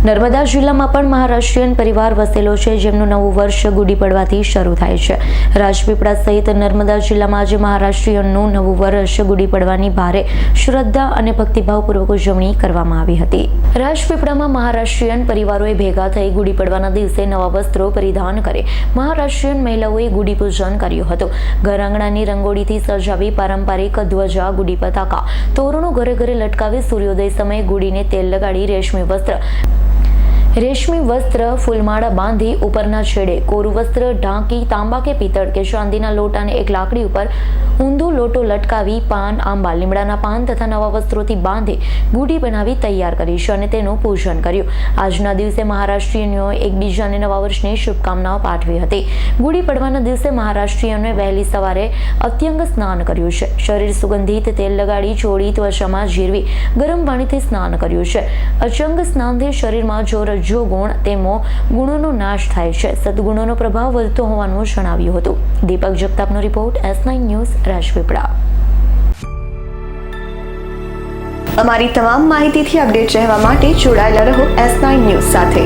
નર્મદા જિલ્લામાં પણ મહારાષ્ટ્રીયન પરિવાર વસેલો છે, જેમનું નવું વર્ષ ગુડી પડવાથી શરૂ થાય છે. રાજપીપળા સહિત નર્મદા જિલ્લામાં આજે મહારાષ્ટ્રીયનનું નવું વર્ષ ગુડી પડવાની ભારે શ્રદ્ધા અને ભક્તિભાવપૂર્વક ઉજવણી કરવામાં આવી હતી. રાજપીપળામાં મહારાષ્ટ્રીયન પરિવારોએ ભેગા થઈ ગુડી પડવાના દિવસે નવા વસ્ત્રો પરિધાન કરે. મહારાષ્ટ્રીયન મહિલાઓએ ગુડી પૂજન કર્યું હતું. ઘર આંગણાની રંગોળીથી સજાવી પારંપરિક ધ્વજા, ગુડી પતાકા, તોરણો ઘરે ઘરે લટકાવી સૂર્યોદય સમયે ગુડીને તેલ લગાડી રેશમી વસ્ત્ર રેશમી વસ્ત્ર, ફૂલમાળા બાંધી ઉપરના છેડે કોરું વસ્ત્ર ઢાંકી તાંબા કે પિત્તળ કે ચાંદીના લોટાને એક લાકડી ઉપર ઊંધો લોટો લટકાવી પાન, આંબા, લીમડાના પાન તથા નવા વસ્ત્રોથી બાંધી ગુડી બનાવી તૈયાર કરી છે અને તેનું પૂજન કર્યું. આજના દિવસે મહારાષ્ટ્રીયનોએ એકબીજાને નવા વર્ષની શુભકામનાઓ પાઠવી હતી. ગુડી પડવાના દિવસે મહારાષ્ટ્રીયનોએ વહેલી સવારે અત્યંગ સ્નાન કર્યું છે. શરીર સુગંધિત, તેલ લગાડી, છોડી, ત્વચામાં જીરવી, ગરમ પાણીથી સ્નાન કર્યું છે. અચંગ સ્નાનથી શરીરમાં જો રજો ગુણ તેમાં ગુણોનો નાશ થાય છે. સદગુણોનો પ્રભાવ વધતો હોવાનું જણાવ્યું હતું. Deepak જગતાપનો report S nine news Rajpipla. અમારી તમામ માહિતીથી અપડેટ રહેવા માટે જોડાયેલા રહો એસ નાઇન ન્યૂઝ સાથે.